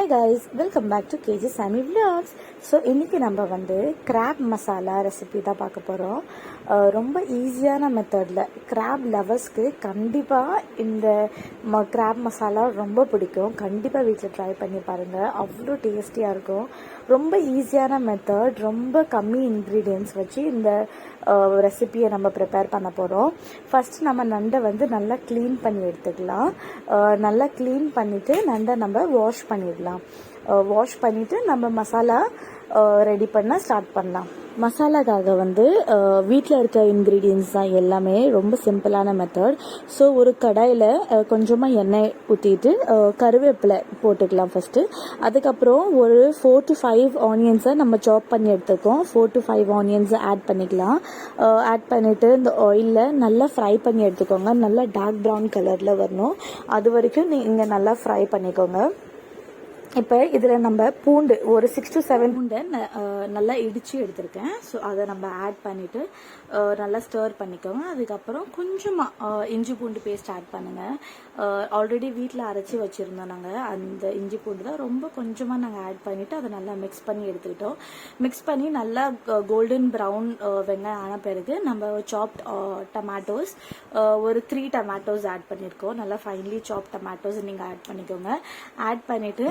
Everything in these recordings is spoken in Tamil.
Hi guys welcome back to KG Sami vlogs. So இன்றைக்கி நம்ம வந்து கிராப் மசாலா ரெசிபி தான் பார்க்க போகிறோம் ரொம்ப ஈஸியான மெத்தடில் கிராப் லவர்ஸ்க்கு கண்டிப்பாக இந்த ம கிராப் மசாலா ரொம்ப பிடிக்கும். கண்டிப்பாக வீட்டில் ட்ரை பண்ணி பாருங்கள் அவ்வளோ டேஸ்டியாக இருக்கும். ரொம்ப ஈஸியான மெத்தட் ரொம்ப கம்மி இன்க்ரீடியன்ஸ் வச்சு இந்த ரெசிபியை நம்ம ப்ரிப்பேர் பண்ண போகிறோம் ஃபர்ஸ்ட் நம்ம நண்டை வந்து நல்லா க்ளீன் பண்ணி எடுத்துக்கலாம். நல்லா க்ளீன் பண்ணிவிட்டு நண்டை நம்ம வாஷ் பண்ணிடலாம். வாஷ் பண்ணிவிட்டு நம்ம மசாலா ரெடி பண்ண ஸ்டார்ட் பண்ணலாம். மசாலாக்காக வந்து வீட்டில் இருக்க இன்க்ரீடியன்ஸ் தான் எல்லாமே ரொம்ப சிம்பிளான மெத்தட் ஸோ ஒரு கடாயில் கொஞ்சமாக எண்ணெய் ஊற்றிட்டு கருவேப்பிலை போட்டுக்கலாம் ஃபஸ்ட்டு அதுக்கப்புறம் ஒரு ஃபோர் டு ஃபைவ் ஆனியன்ஸை நம்ம சாப் பண்ணி எடுத்துக்கோம் ஃபோர் டு ஃபைவ் ஆனியன்ஸை ஆட் பண்ணிக்கலாம். ஆட் பண்ணிவிட்டு இந்த ஆயிலில் நல்லா ஃப்ரை பண்ணி எடுத்துக்கோங்க. நல்லா டார்க் ப்ரௌன் கலரில் வரணும். அது வரைக்கும் நீங்கள் நல்லா ஃப்ரை பண்ணிக்கோங்க. இப்போ இதில் நம்ம பூண்டு ஒரு சிக்ஸ் டு செவன் பூண்டை நல்லா இடித்து எடுத்திருக்கேன். ஸோ அதை நம்ம ஆட் பண்ணிவிட்டு நல்லா ஸ்டர் பண்ணிக்கோங்க. அதுக்கப்புறம் கொஞ்சமாக இஞ்சி பூண்டு பேஸ்ட் ஆட் பண்ணுங்கள் ஆல்ரெடி வீட்டில் அரைச்சி வச்சுருந்தோம் நாங்கள் அந்த இஞ்சி பூண்டு தான் ரொம்ப கொஞ்சமாக நாங்கள் ஆட் பண்ணிவிட்டு அதை நல்லா மிக்ஸ் பண்ணி எடுத்துக்கிட்டோம். மிக்ஸ் பண்ணி நல்லா கோல்டன் ப்ரௌன் வெங்காயம் ஆன பிறகு நம்ம சாப்ட் டமேட்டோஸ் ஒரு த்ரீ டமேட்டோஸ் ஆட் பண்ணியிருக்கோம். நல்லா ஃபைன்லி சாப் டொமேட்டோஸ் நீங்கள் ஆட் பண்ணிக்கோங்க. ஆட் பண்ணிவிட்டு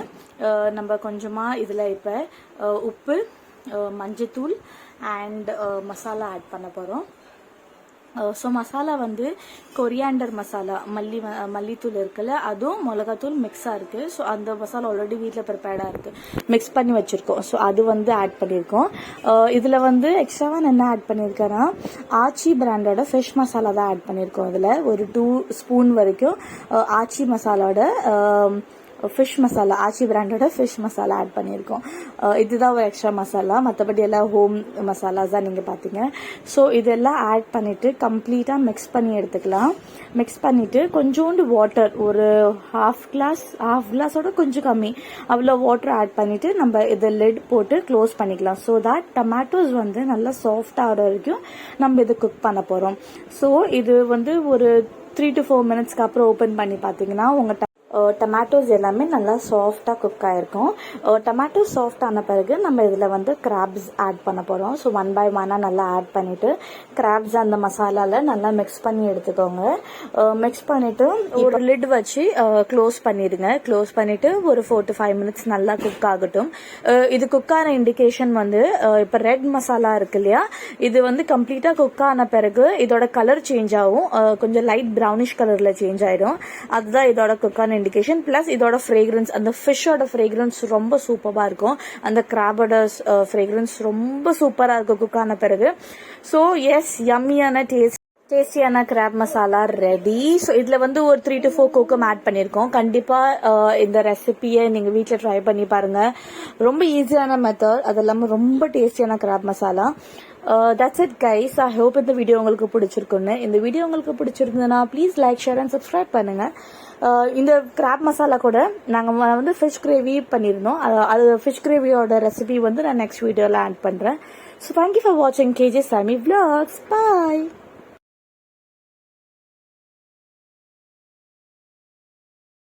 நம்ம கொஞ்சமாக இதில் இப்போ உப்பு மஞ்சத்தூள் அண்ட் மசாலா ஆட் பண்ண போகிறோம் ஸோ மசாலா வந்து கொரியாண்டர் மசாலா மல்லி ம- மல்லித்தூள் இருக்குல்ல அதுவும் மிளகாத்தூள் மிக்ஸாக இருக்குது ஸோ அந்த மசாலா ஆல்ரெடி வீட்டில் ப்ரிப்பேர்டாக இருக்குது மிக்ஸ் பண்ணி வச்சுருக்கோம். ஸோ அது வந்து ஆட் பண்ணியிருக்கோம் இதில் வந்து எக்ஸ்ட்ராவாக நான் என்ன ஆட் பண்ணியிருக்கேன்னா ஆச்சி பிராண்டோட ஃப்ரெஷ் மசாலா தான் ஆட் பண்ணியிருக்கோம் இதில் ஒரு டூ ஸ்பூன் வரைக்கும் ஆச்சி மசாலாவோட ஃபிஷ் மசாலா ஆச்சி பிராண்டோட ஃபிஷ் மசாலா ஆட் பண்ணியிருக்கோம். இதுதான் ஒரு எக்ஸ்ட்ரா மசாலா மற்றபடி எல்லாம் ஹோம் மசாலாஸ் தான் நீங்கள் பார்த்தீங்க ஸோ இதெல்லாம் ஆட் பண்ணிவிட்டு கம்ப்ளீட்டாக மிக்ஸ் பண்ணி எடுத்துக்கலாம். மிக்ஸ் பண்ணிவிட்டு கொஞ்சோண்டு வாட்டர் ஒரு ஹாஃப் கிளாஸ் ஹாஃப் கிளாஸோட கொஞ்சம் கம்மி. அவ்வளோ வாட்டர் ஆட் பண்ணிவிட்டு நம்ம இதை லெட் போட்டு க்ளோஸ் பண்ணிக்கலாம். ஸோ தட் டொமேட்டோஸ் வந்து நல்லா சாஃப்ட் ஆகிற வரைக்கும் நம்ம இதை குக் பண்ண போகிறோம் ஸோ இது வந்து ஒரு த்ரீ டு ஃபோர் மினிட்ஸ்க்கு அப்புறம் ஓப்பன் பண்ணி பார்த்தீங்கன்னா உங்கள் டொமேட்டோஸ் எல்லாமே நல்லா சாஃப்டாக குக் ஆகிருக்கும் டொமேட்டோ சாஃப்ட் ஆன பிறகு நம்ம இதில் வந்து கிராப்ஸ் ஆட் பண்ண போகிறோம் ஸோ ஒன் பை ஒன்னாக நல்லா ஆட் பண்ணிவிட்டு கிராப்ஸ் அந்த மசாலாவில் நல்லா மிக்ஸ் பண்ணி எடுத்துக்கோங்க. மிக்ஸ் பண்ணிவிட்டு ஒரு லிட் வச்சு க்ளோஸ் பண்ணிடுங்க. க்ளோஸ் பண்ணிவிட்டு ஒரு ஃபோர் டு ஃபைவ் மினிட்ஸ் நல்லா குக் ஆகட்டும். இது குக் ஆன இண்டிகேஷன் வந்து இப்போ ரெட் மசாலா இருக்கு இல்லையா? இது வந்து கம்ப்ளீட்டாக குக் ஆன பிறகு இதோட கலர் சேஞ்ச் ஆகும். கொஞ்சம் லைட் ப்ரௌனிஷ் கலரில் சேஞ்ச் ஆயிடும். அதுதான் இதோட குக்கான இண்டிகேஷன் ப்ளஸ் இதோட ஃப்ரேக்ரன்ஸ் அந்த ஃபிஷ்ஷோட ஃப்ரேக்ரன்ஸ் ரொம்ப சூப்பராக இருக்கும். அந்த கிராபோட ஃப்ரேக்ரன்ஸ் ரொம்ப சூப்பராக இருக்கும் குக் ஆன பிறகு. ஸோ எஸ் யம்மியான டேஸ்ட் டேஸ்டியான கிராப் மசாலா ரெடி ஸோ இதில் வந்து ஒரு three to four kokum add பண்ணியிருக்கோம் கண்டிப்பாக இந்த ரெசிபியை நீங்கள் வீட்டில் ட்ரை பண்ணி பாருங்கள் ரொம்ப ஈஸியான மெத்தட் அது இல்லாமல் ரொம்ப டேஸ்டியான crab masala that's it guys I hope இந்த வீடியோ உங்களுக்கு பிடிச்சிருக்குன்னு. இந்த வீடியோ உங்களுக்கு பிடிச்சிருந்ததுன்னா please like share and subscribe பண்ணுங்கள் இந்த கிராப் மசாலா கூட நாங்கள் வந்து ஃபிஷ் கிரேவி பண்ணியிருந்தோம் அது- அது ஃபிஷ் கிரேவியோட ரெசிபி வந்து நான் நெக்ஸ்ட் வீடியோவில் ஆட் பண்ணுறேன் ஸோ தேங்க்யூ ஃபார் வாட்சிங் கேஜே சாமி vlogs. பாய்